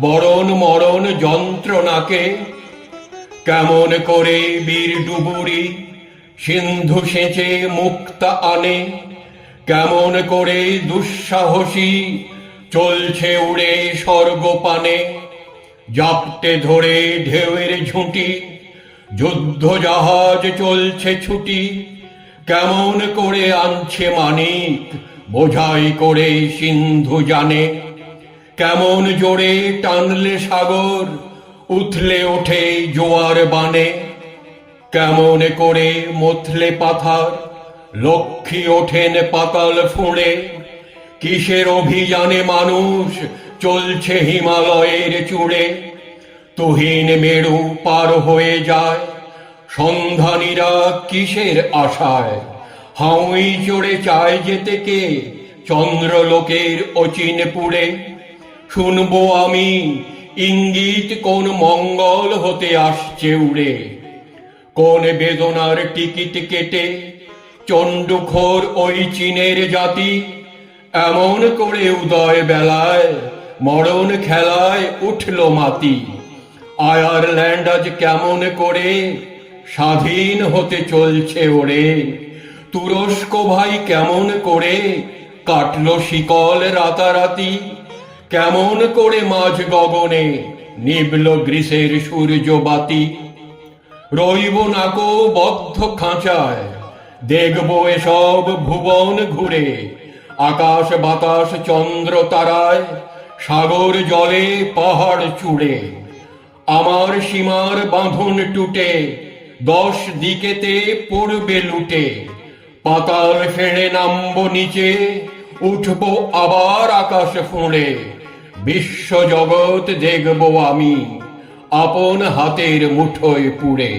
বরণ মরণ যন্ত্রণাকে কেমন করে বীর ডুবুরি সিন্ধু সেঁচে মুক্তা আনে, কেমন করে দুঃসাহসী চলছে উড়ে স্বর্গপানে, জাপটে ধরে ঢেউয়ের ঝুঁটি, যুদ্ধ জাহাজ চলছে ছুটি, কেমন করে আনছে মানিক, বোঝাই করে সিন্ধু জানে। কেমন জোরে টানলে সাগর, উথলে ওঠে জোয়ার বানে। কেমন করে মথলে পাথার, লক্ষ্মী ওঠেন পাতাল ফুঁড়ে। কিসের অভিযানে মানুষ চলছে হিমালয়ের চূড়ে। তুহিন মেরু পার হয়ে যায় সন্ধানীরা কিসের আশায়? হাউই চড়ে চায় যেতে কে, চন্দ্রলোকের অচিন পুড়ে শুনব আমি, ইঙ্গিত কোন মঙ্গল হতে আসছে উড়ে। কোন বেদনার টিকিট কেটে, চণ্ডুখোর ওই চীনের জাতি, এমন করে উদয় বেলায়, মরণ খেলায় উঠল মাতি আয়ারল্যান্ড আজ কেমন করে স্বাধীন হতে চলছে ওরে। তুরস্ক ভাই কেমন করে কাটল শিকল রাতারাতি কেমন করে মাঝ গগনে নিবল গ্রীষের সূর্যবাতি রইব নাকো বদ্ধ খাঁচায়, দেখব এসব ভুবন ঘুরে। আকাশ বাতাস চন্দ্র তারায়, সাগর জলে পাহাড় চূড়ে। আমার সীমার বাঁধন টুটে, দশ দিকেতে পড়বে লুটে। পাতাল ফেড়ে নামবো নিচে, উঠবো আবার আকাশ ফুঁড়ে। বিশ্ব জগৎ দেখব আমি আপন হাতের মুঠোয় পুড়ে।